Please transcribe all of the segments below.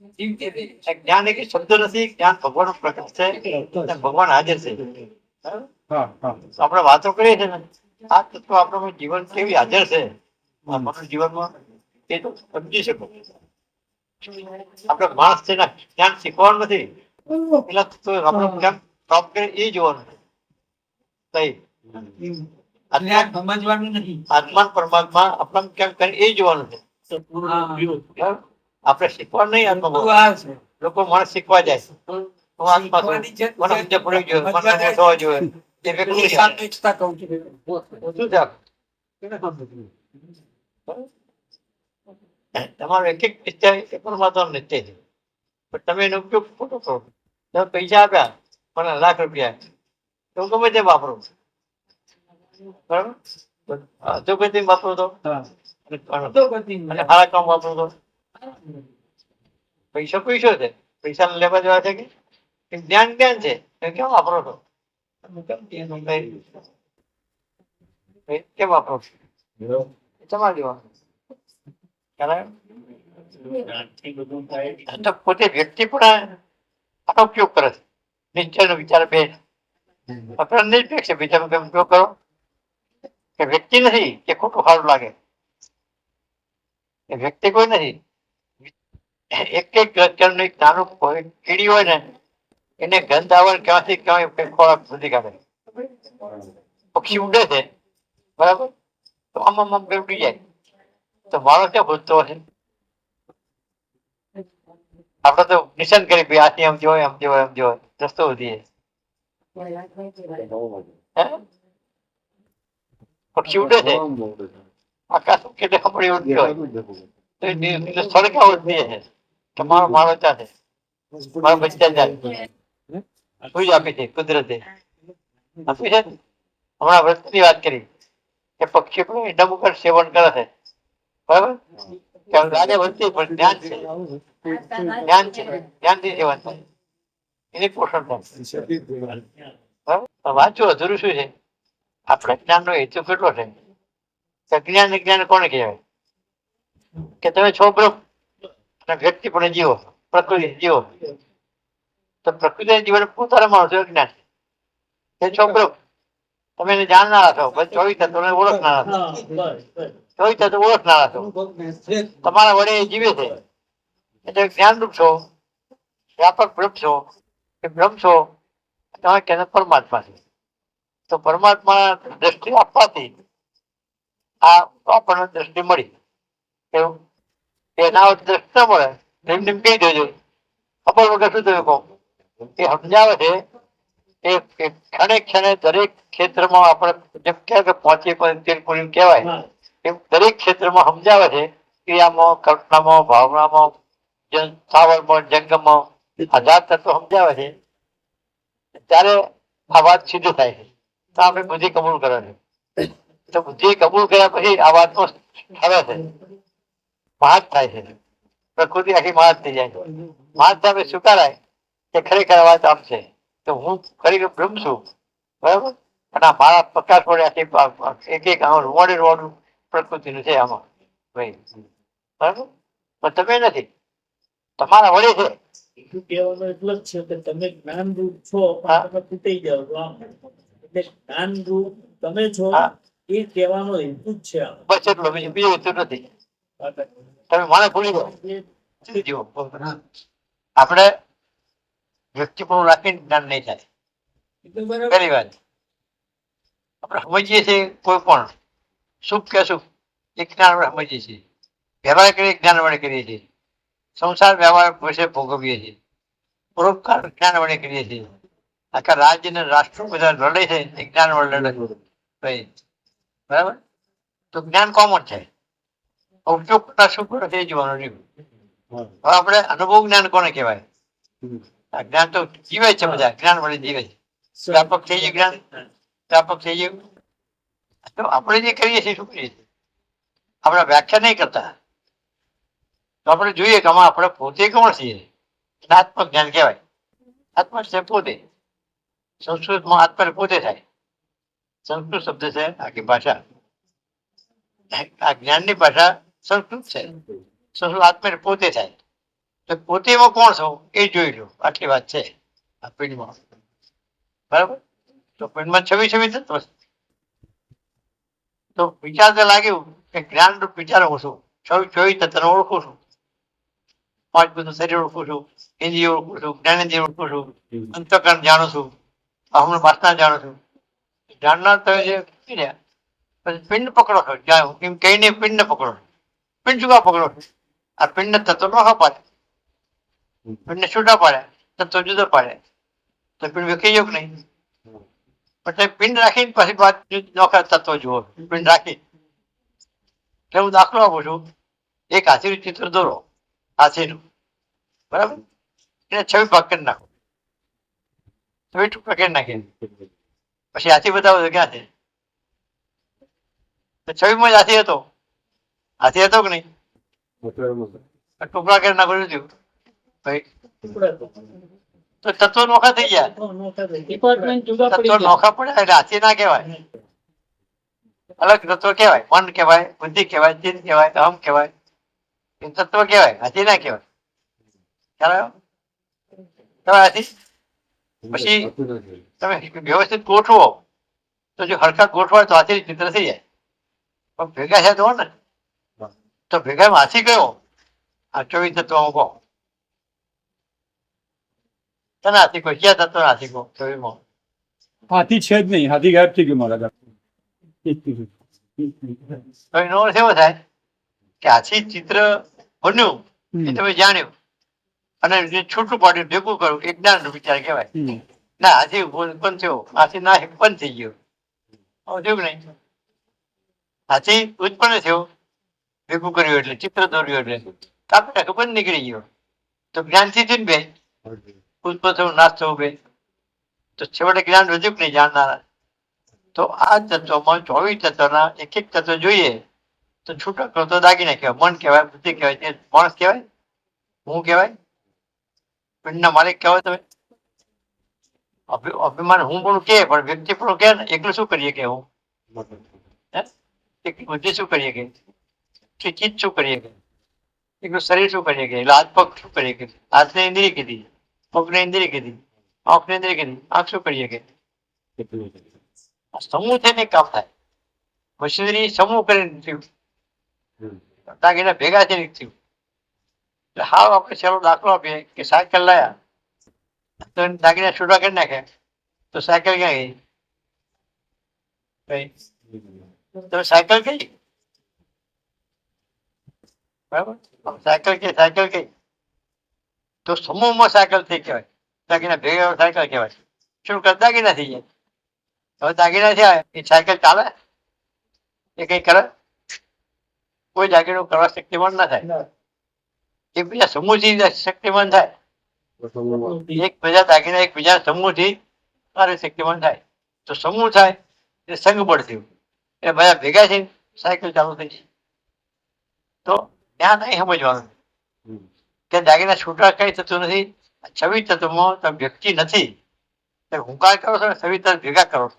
જ્ઞાન એક શબ્દ નથી જ્ઞાન ભગવાન પ્રકાશ છે. ભગવાન હાજર છે. આપણે વાતો કરીએ છીએ ને આ તત્વ આપણું જીવન કેવી હાજર છે? મારું જીવનમાં એ તો સમજી શકો. આપણે માણસ છે ને જ્ઞાન શીખવાનું નથી. પેલા તો આપણે જ્ઞાન પ્રાપ્ત કરે એ જોવાનું કઈ આત્મા સમજવાનું નથી. આત્મા પરમાત્મા આપણને કેમ કરે એ જોવાનું છે? આપણે શીખવા નહીં છે. લોકો માણસ શીખવા જાય હું છે. મને સમજ પડવી જોઈએ મને મોટો જોઈએ એ વ્યક્તિ હું સાપેક્ષતા કહું છું. શું છે? તમારો એક એક એ પરમાત્માનો નિશ્ચય છે. પણ તમે એનો ઉપયોગ ખોટો કરો. તમે પૈસા આપ્યા પણ લાખ રૂપિયા તો ગમે તે વાપરો. બરાબર? તેમ વાપરો તો. અને સારા કામ વાપરો તો. પૈસા પૈસો છે? પૈસા લેવા જેવા છે કે? જ્ઞાન જ્ઞાન છે. કેમ વાપરો છો? કેમ વાપરો છો? તમારે પોતે વ્યક્તિ પણ આનો ઉપયોગ કરે છે. નિશ્ચયનો વિચાર બે આપણે નિરપેક્ષ છે. બીજાનો કેમ ઉપયોગ કરો? કે વ્યક્તિ નથી. કે ખોટું સારું લાગે. એ વ્યક્તિ કોઈ નથી. એક એક રચનનું એક નાનું કીડી હોય ને, એને ગંધ આવે ક્યાંથી ક્યાં ખોરાક શોધી કાઢે. પક્ષી ઉડે છે, બરાબર? તો આમ આમ આમ ઉડી જાય. તો માણસ ક્યાં ભૂલતો હશે? આપણે તો નિશાન કરી ભાઈ આથી આમ જોય આમ જોય આમ જોય. રસ્તો વધી હે? પક્ષી ઉડે છે? આકાશ કેટલે ખબર ઉડતી હોય. તો સ્થળ ક્યાં નિ- સળગાવ જ દે છે. કે મારો મારો છે. મારા બચ્ચા જાય સુઈ જ આપી છે કુદરતે. આપી છે? હમણાં વ્રતની વાત કરી કે પક્ષી પણ ડબ ઉપર સેવન કરે છે. બરાબર? લાગે વસ્તી પણ જ્ઞાન છે. જ્ઞાન છે જ્ઞાનથી સેવન થાય. એની પોષણ થાય. વાંચો અધૂરું શું છે? આ પ્રજ્ઞાન નો હેતુ કેટલો છે? કે જ્ઞાન ને જ્ઞાન કોને કહેવાય? કે તમે છો બ્રહ્મ અને વ્યક્તિ પણ જીવો પ્રકૃતિ જીવો. તો પ્રકૃતિ જીવન પોતાના માણસો જ્ઞાન. એ છોકરો તમે એને જાણનારા છો બસ ચોવીસ તત્વોને ઓળખનારા છો. ચોવીસ તત્વો ઓળખનારા છો. તમારા વડે જીવે છે. એટલે જ્ઞાનરૂપ છો વ્યાપક બ્રહ્મ છો કે બ્રહ્મ છો તમે કે પરમાત્મા છે. તો પરમાત્મા દ્રષ્ટિ આપવાથી આ આપણને દ્રષ્ટિ મળી. એવું એના ન મળે એમ તેમ કહી દેજો. ખબર વગર શું તમે કહો? એ સમજાવે છે એ ક્ષણે ક્ષણે દરેક ક્ષેત્રમાં આપણે જેમ કહે કે પહોંચી પણ તેલ પૂરી કહેવાય. એમ દરેક ક્ષેત્રમાં સમજાવે છે ક્રિયામાં કલ્પનામાં ભાવનામાં સ્થાવરમાં જંગમમાં હજાર તત્વ સમજાવે છે. ત્યારે આ વાત સિદ્ધ થાય છે. તો આપણે બુદ્ધિ કબૂલ કરે છે તો બુદ્ધિ કબૂલ કર્યા પછી આ વાતનો ઠરે છે. મહાજ થાય છે. પ્રકૃતિ આખી મહાજ થઈ જાય છે. મહાજ સામે સ્વીકારાય કે ખરેખર વાત છે. તો હું ખરેખર બ્રહ્મ છું. બરાબર? અને આ મારા પ્રકાશ વડે આખી એક એક આમ રોડે રોડું પ્રકૃતિનું છે આમાં. ભાઈ બરાબર? પણ તમે નથી. તમારા વડે છે. એટલું કહેવાનું એટલું જ છે કે તમે જ્ઞાન રૂપ છો તમે તૂટી જાઓ છો એટલે જ્ઞાન રૂપ તમે છો એ કહેવાનો હેતુ જ છે. બસ એટલો બીજું બીજું હેતુ નથી. તમે મને ભૂલી જીવો? આપણે વ્યક્તિપણું રાખીને જ્ઞાન નહીં થાય. પહેલી વાત. આપણે સમજીએ છીએ કોઈ પણ. સુખ કે સુખ એ જ્ઞાન આપણે સમજીએ છીએ. વ્યવહાર કરીએ જ્ઞાન વડે કરીએ છીએ. સંસાર વ્યવહાર વિશે ભોગવીએ છીએ. પરોપકાર જ્ઞાન વડે કરીએ છીએ. આખા રાજ્ય ને રાષ્ટ્ર બધા લડે છે એ જ્ઞાન વડે લડે બરાબર? તો જ્ઞાન કોમન છે. ઉપયોગ કરતા શું કરે એ જોવાનું રહ્યું. આપણે અનુભવ જ્ઞાન કોને કહેવાય? આ જ્ઞાન તો જીવે છે બધા, જ્ઞાન વડે જીવે છે. વ્યાપક થઈ ગયું જ્ઞાન? વ્યાપક થઈ ગયું? તો આપણે જે કરીએ છીએ, શું કરીએ આપણે વ્યાખ્યા નહીં કરતા. તો આપણે જોઈએ કે આમાં આપણે પોતે કોણ છીએ? આત્મક જ્ઞાન કહેવાય. આત્મા છે પોતે. સંસ્કૃતમાં આત્મા પોતે થાય. સંસ્કૃત શબ્દ છે આખી ભાષા. આ જ્ઞાનની ભાષા સંસ્કૃત છે? સંસ્કૃત આત્મા પોતે થાય? તો પોતે એમાં કોણ છો? એ જોઈ લો. આટલી વાત છે. આ પિંડમાં બરાબર? તો પિંડમાં છવી છવી થતો તો વિચાર તો લાગ્યું કે જ્ઞાન રૂપ વિચાર હું છું છવી છવી તત્વને ઓળખું છું. પાંચ બધું શરીર ઓળખું છું. ઇન્દ્રિય ઓળખું છું. જ્ઞાનેન્દ્રિય ઓળખું છું. અંતકરણ જાણું છું. અહમ વાસના જાણું છું. જાણનાર તો જે પિંડ પકડો છો. એમ કહીને પિંડ પકડો શું પકડો. આ પિંડ તત્વ નો પાડે પિંડ છૂટા પાડે તત્વ જુદો પાડે. તો પિંડ વેકી કે નહીં? પછી પિંડ રાખીને પછી વાત નોકર તત્વ જુઓ. પિંડ રાખી. એટલે હું દાખલો આપું છું. એક હાથીનું ચિત્ર દોરો. હાથીનું. બરાબર? એને છવી કરી નાખો. છવી પકડી નાખી પછી હાથી બતાવો તો ક્યાં છે? છવીમાં જ હાથી હતો. હાથી હતો કે નહીં? ટુકડા કરી નાખો ભાઈ તો તત્વ નોખા થઈ ગયા. ડિપાર્ટમેન્ટ જુદા પડી તત્વો નોખા પડે એટલે હાથી ના કહેવાય. અલગ તત્વ કહેવાય. મન કહેવાય બુદ્ધિ કહેવાય ચિત્ત કહેવાય અહમ કહેવાય. એ તત્વ કહેવાય હાથી ના કહેવાય. ખ્યાલ આવ્યો? તમે હાથી? પછી તમે વ્યવસ્થિત ગોઠવો. તો જો હરખા ગોઠવાય તો હાથી ચિત્ર થઈ જાય. પણ ભેગા છે તો ને. તો ભેગા હાથી કયો આ ચોવીસ તત્વ ઊભો. તને હાથી કહો ક્યાં તત્વ હાથી કહો ચોવીસમાં. હાથી છે જ નહીં. હાથી ગાયબ થઈ ગયો મારા તો એનો અર્થ એવો થાય કે હાથી ચિત્ર બન્યું એ તમે જાણ્યું. અને જે છૂટું પાડ્યું ભેગું કર્યું એક જ્ઞાન વિચાર કહેવાય. ના હાથી ઉત્પન્ન થયો. હાથી ના ઉત્પન્ન થઈ ગયો. થયું નહીં? હાથી ઉત્પન્ન થયો. ભેગું કર્યું એટલે ચિત્ર દોર્યું એટલે કાપી નાખ્યું બંધ નીકળી ગયો તો જ્ઞાનથી થયું ને બે પુષ્પ થયું નાશ થવું બે તો છેવટે જ્ઞાન રજૂ નહીં જાણનારા તો આ તત્વમાં ચોવીસ તત્વના એક એક તત્વ જોઈએ તો છૂટક તો દાગીના કહેવાય મન કહેવાય બુદ્ધિ કહેવાય તે માણસ કહેવાય હું કહેવાય પિંડના માલિક કહેવાય તમે અભિ- અભિમાન હું પણ કે પણ વ્યક્તિ પણ કે ને એકલું શું કરીએ કે હું બુદ્ધિ શું કરીએ કે કે ચિત્ત શું કરીએ કે એકલું શરીર શું કરીએ કે હાથ પગ શું કરીએ કે હાથને ઇન્દ્રિય કીધી. પગને ઇન્દ્રિય કીધી. આંખને ઇન્દ્રિય કીધી. આંખ શું કરીએ કે સમૂહ થઈને કામ થાય. મશીનરી સમૂહ કરીને થયું. દાગીના ભેગા થઈને થયું. એટલે હાવ આપણે છેલ્લો દાખલો આપીએ કે સાયકલ લાયા. તો એને દાગીના છૂટા કરી નાખ્યા. તો સાયકલ ક્યાં ગઈ? તમે સાયકલ કઈ? બરાબર? સાયકલ કે સાયકલ કઈ તો સમૂહમાં સાયકલ થઈ કહેવાય. દાગીના ભેગા સાયકલ કહેવાય. શું કર? દાગીના થઈ જાય. હવે દાગીના થયા એ સાયકલ ચાલે? એ કઈ કરે? કોઈ દાગીનો કરવા શક્તિમાન ના થાય. એક બીજા સમૂહથી શક્તિમાન થાય. એક બીજા દાગીના એક બીજા સમૂહથી કાર્ય શક્તિમાન થાય. તો સમૂહ થાય એ સંઘબળ થયું. એ બધા ભેગા થઈને સાયકલ ચાલુ થઈ તો ત્યાં નહીં સમજવાનું કે દાગીના છૂટા કઈ થતું નથી છવિ તત્વ તત્વમાં તમે વ્યક્તિ નથી. તમે હુંકાર કરો છો છવિ તત્વ ભેગા કરો છો.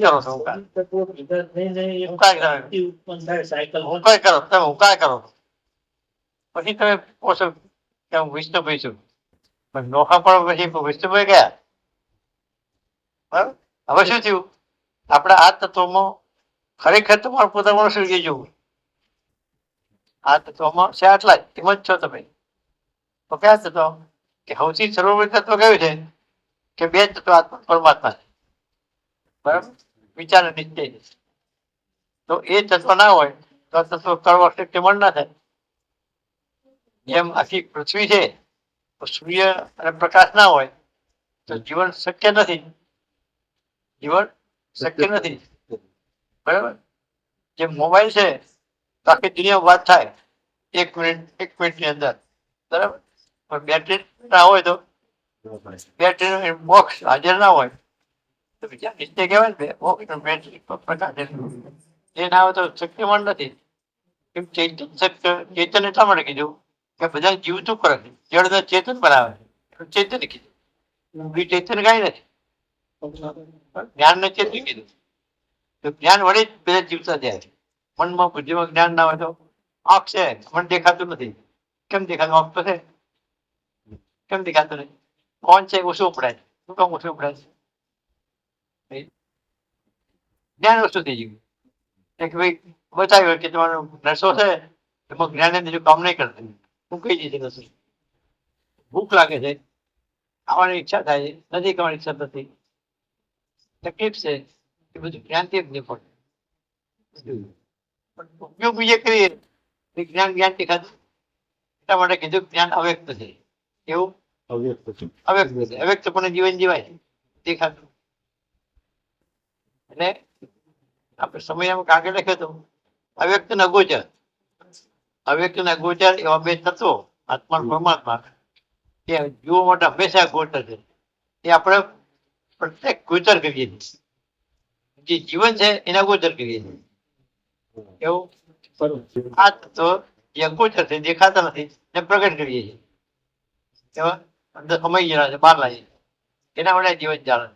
કરો છો હુંકાર. હુંકાર કરો. તમે હુંકાર કરો પછી તમે છો કે હું વિષ્ણુભાઈ છું. પણ નોખા પણ પછી વિષ્ણુભાઈ ગયા. બરાબર? હવે શું થયું? આપણા આ તત્વમાં ખરેખર તમારું પોતાનું શું જવું આ તત્વમાં છે આટલા જ. એમ જ છો તમે. તો કયા તત્વ કે સૌથી સર્વોપરી તત્વ કયું છે. કે બે તત્વ આત્મા પરમાત્મા છે. બરાબર? વિચાર નિશ્ચય તો એ તત્વ ના હોય, તો આ તત્વ મન ના થાય. જેમ આખી પૃથ્વી છે સૂર્ય અને પ્રકાશ ના હોય, તો જીવન શક્ય નથી. જીવન શક્ય નથી. બરાબર? જેમ મોબાઈલ છે આખી દુનિયા વાત થાય, એક મિનિટ, એક મિનિટની અંદર. બરાબર? પણ બેટરી ના હોય તો બેટરી બોક્સ હાજર ના હોય. તો બીજા રીતે કહેવાય ને બોક્સ બેટરી એ ના હોય તો શક્યમાન નથી. એમ ચેતન શક્ય ચેતન એટલા માટે કીધું કે બધા જીવતું કરે છે. જળ ચેતન બનાવે છે. ચેતન કીધું. બી ચેતન કાંઈ નથી. જ્ઞાન ને ચેતન કીધું. તો જ્ઞાન વડે જ બધા જીવતા જાય મનમાં બુદ્ધિમાં જ્ઞાન ના હોય તો આંખ છે. મન દેખાતું નથી. કેમ દેખાતું? આંખ તો છે. કેમ દેખાતું નથી? કોણ છે? ઓછું ઉપડાય શું કામ ઓછું ઉપડાય છે? જ્ઞાન ઓછું થઈ ગયું. એક ભાઈ બતાવ્યું કે તમારો નશો છે, એમાં જ્ઞાન બીજું કામ નહીં કરતું. હું કહી દીધી નશો ભૂખ લાગે છે. ખાવાની ઈચ્છા થાય છે. નથી ખાવાની ઈચ્છા નથી તકલીફ છે. એ બધું જ્ઞાનથી જ નહીં પડે. ઉપયોગ બીજે કરીએ વિજ્ઞાન જ્ઞાન દેખાતું એટલા માટે કીધું જ્ઞાન અવ્યક્ત છે. એવું? અવ્યક્ત છે. અવ્યક્ત પણ જીવન જીવાય દેખાતું એટલે આપણે સમયમાં કાગળ લખ્યો હતો અવ્યક્ત ને અગોચર અવ્યક્ત ને અગોચર એવા બે તત્વો આત્મા પરમાત્મા એ જોવા માટે હંમેશા ગોચર છે. એ આપણે પ્રત્યેક ગોચર કરીએ છીએ. જે જીવન છે એના ગોચર કરીએ છીએ. એવું? આ તત્વો જે અગોચર છે દેખાતા નથી. ને પ્રગટ કરીએ છીએ. એવા અંદર સમય જણા છે બહાર લાવીએ એના વડે જીવન ચાલે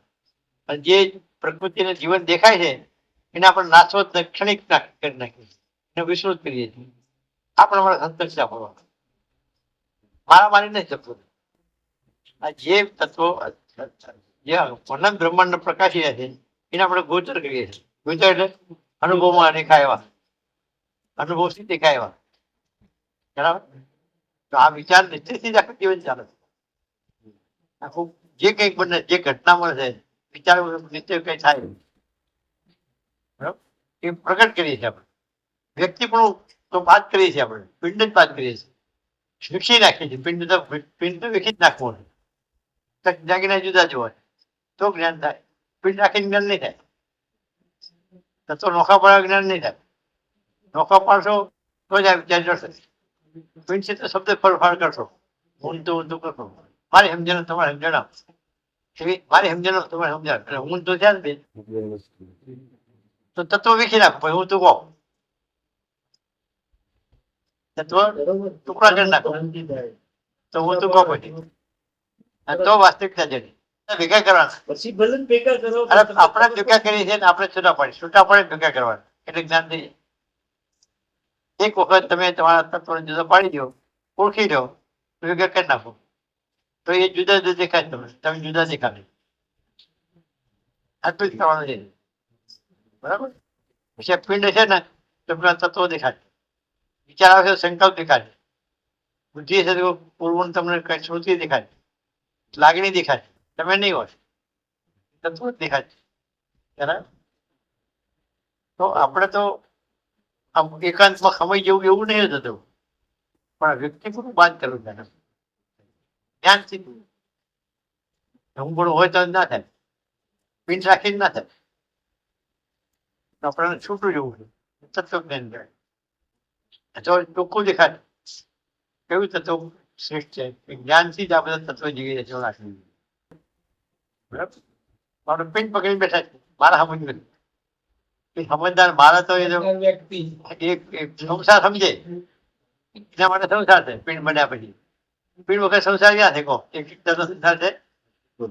અને જે પ્રકૃતિને જીવન દેખાય છે એને આપણે નાશવત ક્ષણિક કરી નાખીએ એને વિસ્તૃત કરીએ છીએ. આપણે પ્રમાણે સંતોષ આપવા મારા મારી નહીં શકતું આ જે તત્વો જે અનંત બ્રહ્માંડ પ્રકાશી છે એને આપણે ગોચર કરીએ છીએ. ગોચર એટલે અનુભવમાં દેખાય એવા. અનુભવથી દેખાય એવા? બરાબર? તો આ વિચાર નિશ્ચયથી જ આખું જીવન ચાલે આખું જે કંઈક બને, જે ઘટના મળે વિચાર નિશ્ચય કંઈ થાય બરાબર? એ પ્રગટ કરીએ છીએ આપણે. વ્યક્તિ પણ તો વાત કરીએ છીએ આપણે. પિંડ જ વાત કરીએ છીએ. વિકસી નાખીએ છીએ. પિંડ તો પિંડ તો વિકસી જ નાખવું જુદા જ તો જ્ઞાન થાય. પિંડ રાખીને જ્ઞાન નહીં થાય. તો નોખા પાડવા જ્ઞાન નહીં થાય. નોખા પાડશો તો જ વિચાર જશે. પિંડ તો શબ્દ ફરફાર કરશો. ઊંધું ઊંધું કરશો મારી સમજણ તમારે સમજણ આપ. એવી મારી સમજણ તમારે એટલે હું તો છે ને તો. તત્વ વિખી નાખો, પછી હું તું કહો. તત્વ ટુકડા કરી નાખો. તો હું તું કહો પછી. તો વાસ્તવિકતા જડી ભેગા કરવાના પછી ભલે ભેગા કરો અરે આપણે ભેગા કરીએ છીએ ને આપણે છૂટા પડે છૂટા પડે ભેગા કરવાના. એટલે જ્ઞાન થઈ જાય એક વખત તમે તમારા તત્વને જુદા પાડી દો ઓળખી દો ભેગા કરી નાખો. તો એ જુદા જુદા દેખાય તમે તમે જુદા દેખાડે આટલું જ કરવાનું છે. બરાબર? પછી પિંડ છે ને તમને તત્વો દેખાય. વિચાર આવે છે સંકલ્પ દેખાડે બુદ્ધિ છે તો પૂર્વ તમને કઈ સ્મૃતિ દેખાય. લાગણી દેખાય. તમે નહીં હોય. તત્વ દેખાય તો આપણે તો આમ એકાંતમાં ખમાઈ જવું એવું નહીં થતું. પણ વ્યક્તિ પૂરું બાદ કરવું ધ્યાન શીખવું હું હોય તો ના થાય. પિન રાખીને ના થાય. આપણને છૂટું જવું છે તત્વ જ્ઞાન કહેવાય. તો ટૂંકું દેખાય. કેવું તત્વ શ્રેષ્ઠ છે. જ્ઞાનથી જ આ બધા તત્વો જીવી રાખવી રાખી બરાબર? મારું પિન પકડી બેઠા છે. મારા સમજ એ સમજદાર મારા તો એ વ્યક્તિ. એક એક સંસાર સમજે. એના માટે સંસાર છે પીણ બન્યા પછી. પીણ વખત સંસાર ક્યાં છે કહો? એક એક તરફ સંસાર છે?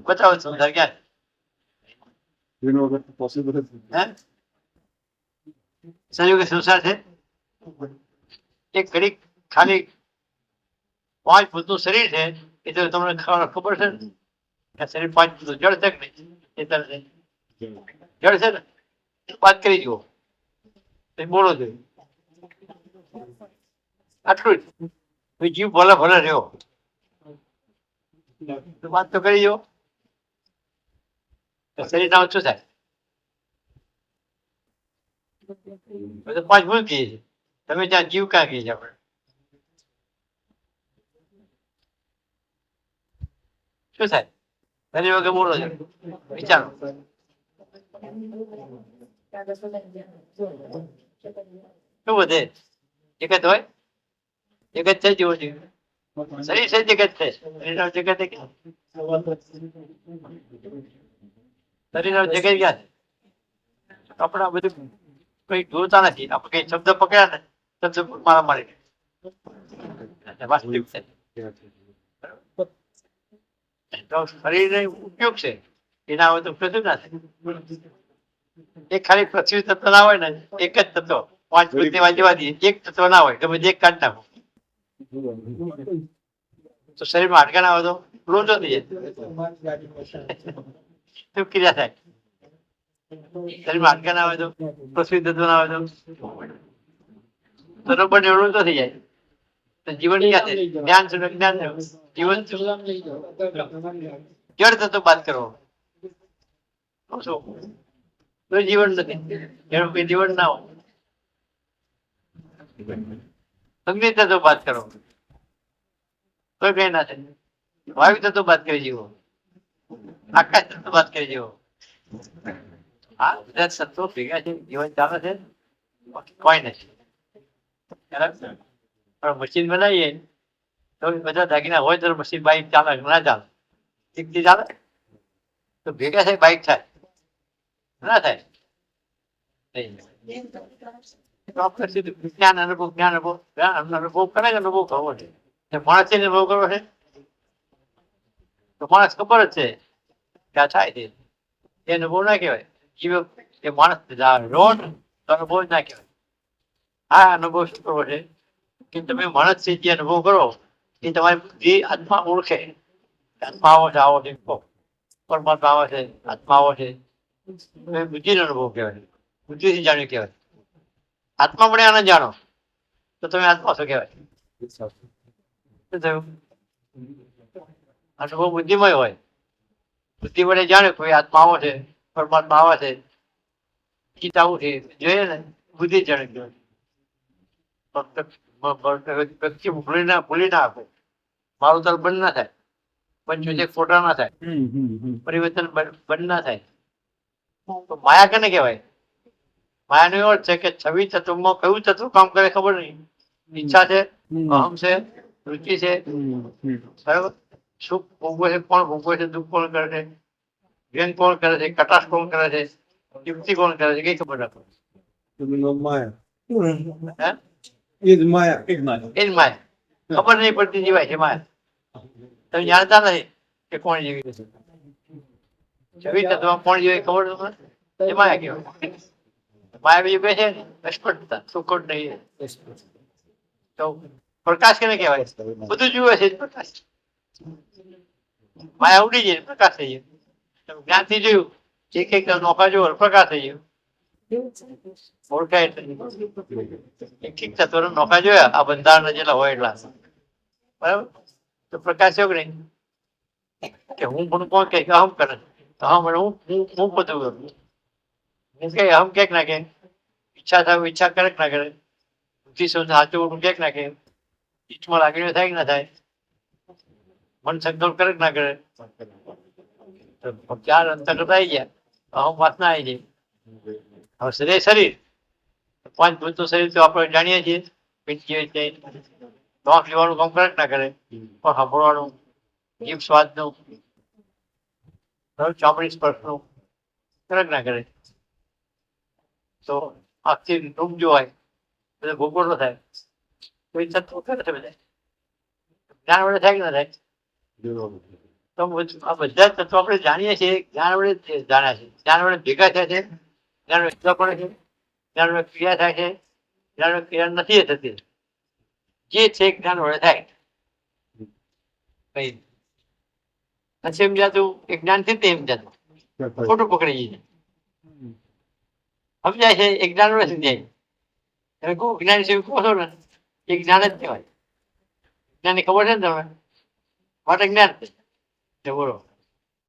બતાવો સંસાર ક્યાં છે? હે? સંયોગ સંસાર છે? એક ઘડી ખાલી પાંચ ફૂટનું શરીર છે એ તો તમને ખબર ખબર છે ને? શરીર પાંચ જળ છે કે નહીં જળ છે ને વાત કરી જુઓ બોલો જોઈએ આટલું જ જીવ ભલે ભલે રહ્યો વાત તો કરી જો તો શરીર ના શું થાય પાંચ ભૂલ કહીએ છીએ તમે ત્યાં જીવ ક્યાં કહીએ છીએ આપણે શું થાય ફરી વગર બોલો છો વિચારો શું વધે જગત હોય જગત છે જેવું છે શરીર છે જગત છે શરીરનો જગત શરીર? જગત ક્યાં છે આપણે બધું કઈ જોતા નથી આપણે કઈ શબ્દ પકડ્યા ને શબ્દ મારા મારી શરીરને ઉપયોગ છે. એના હોય તો પ્રતિક ના થાય એક ખાલી પૃથ્વી તત્વ ના હોય ને, એક જ તત્વ. પાંચ પૃથ્વી વાંચવા દઈએ એક તત્વ ના હોય તમે એક કાઢ નાખો તો શરીરમાં હાડકા ના આવે તો લોચો થઈ જાય. ક્રિયા થાય. શરીરમાં હાડકા ના હોય તો પૃથ્વી તત્વ ના આવે તો બરોબર એવડું તો થઈ જાય. જીવન ક્યાં છે જ્ઞાન છે જ્ઞાન જીવન શું જળ તત્વ બાદ કરો તો શું તો જીવન નથી. એનું કોઈ જીવન ના હોય. અગ્નિ થતો બાદ કરો. તો કઈ ના થાય. વાયુ થતો બાદ કરી જીવો આકાશ થતો બાદ કરી જીવો આ બધા સત્વો ભેગા છે જીવન ચાલે છે. કોઈ નથી. પણ મશીન બનાવીએ તો બધા દાગીના હોય તો પછી બાઇક ચાલે ના ચાલે? એકથી ચાલે? તો ભેગા થાય બાઈક થાય. ના થાય? અનુભવ, જ્ઞાન અનુભવ. અનુભવ કરે અનુભવ કરવો છે? માણસે અનુભવ કરવો છે? તો માણસ ખબર જ છે કે આ થાય છે. એ અનુભવ ના કહેવાય. એ માણસ રોડ અનુભવ ના કહેવાય. આ અનુભવ શું કરવો છે? કે તમે માણસ છે જે અનુભવ કરો. એ તમારી બુદ્ધિ આત્મા ઓળખે આત્માઓ છે આવો છે. પરમાત્મા આવે છે, આત્માઓ છે. એ બુદ્ધિનો અનુભવ કહેવાય. બુદ્ધિથી જાણ્યું કહેવાય. આત્મા પણ આને જાણો. તો તમે આત્મા શું કહેવાય. શું થયું? અનુભવ બુદ્ધિમય હોય. બુદ્ધિ વડે જાણે કોઈ આત્માઓ છે પરમાત્મા આવે છે. ગીતાઓ છે. જોઈએ ને? બુદ્ધિ જાણે કહેવાય. ફક્ત ભૂલી ના ભૂલી ના આપે. મારું તલ બંધ ના થાય. પંચોતેર ખોટા ના થાય. પરિવર્તન બંધ ના થાય. તો માયા કેને કહેવાય? માયાનો એવો છે કે છવ્વીસ તત્વમાં કયું તત્વ કામ કરે ખબર નહીં. ઈચ્છા છે હમ, અહમ છે રુચિ છે. બરાબર? સુખ ભોગવે છે કોણ ભોગવે છે? દુઃખ કોણ કરે છે? વ્યંગ કોણ કરે છે? કટાશ કોણ કરે છે? યુક્તિ કોણ કરે છે? કઈ ખબર રાખો હે? જ જ જ ખબર નહીં પડતી જીવાય છે માયા તમે જાણતા નથી કે કોણ જીવી છે. તત્વમાં કોણ જીવે ખબર એ માયા કહેવાય. માયા બીજું કહે છે અસ્પષ્ટતા સુખોટ નહીં તો પ્રકાશ કેને કહેવાય? બધું જુએ છે પ્રકાશ. માયા ઉડી જાય પ્રકાશ થઈ જાય. જ્ઞાનથી જોયું, એક એક નોખા જોવો પ્રકાશ થઈ ગયો. ઓળખાય એટલે એક એક નોખા જોયા. આ બંધારણ જેટલા હોય એટલા. બરાબર? તો પ્રકાશ યોગ નહીં? કે હું પણ કોણ કે અહમ કરે. તો હમ હું હું હું બધું કરું. હું કે અહમ કેક ના ઈચ્છા થાય ઈચ્છા કરે ના કરે? બુદ્ધિ શું સાચું હું કેક ના ઈચ્છમાં લાગણીઓ થાય કે ના થાય? મન સંકલ્પ કરે ના કરે? તો ચાર અંતર્ગત આવી ગયા. અહમ વાસના આવી જાય હવે શરીર શરીર. પાંચ ભૂતનું શરીર તો આપણે જાણીએ છીએ. જેવી છે શ્વાસ લેવાનું કામ કરે ના કરે. પણ સાંભળવાનું, જીભ સ્વાદનું ચામડી સ્પર્શનું કરે ના કરે. તો આખી રૂમ જોવાય બધો ભોગવો ન થાય. તો એ તત્વો કરે છે બધા જ્ઞાન વડે થાય કે ના થાય? તો આ બધા તત્વો આપણે જાણીએ છીએ, જ્ઞાન વડે જાણ્યા છે જ્ઞાન વડે ભેગા થયા છે. જ્ઞાન વડે જુદા પડે છે? જ્ઞાન ક્રિયા થાય છે. જ્ઞાન ક્રિયા નથી થતી. જે છે જ્ઞાન વડે થાય. નથી સમજાતું એ જ્ઞાનથી તે સમજાતું ખોટું પકડી જાય સમજાય છે, એ જ્ઞાન વડે સમજાય. તમે કહો, જ્ઞાન છે કહો છો ને, એ જ્ઞાન જ કહેવાય. જ્ઞાનની ખબર છે ને તમે માટે જ્ઞાન બોલો.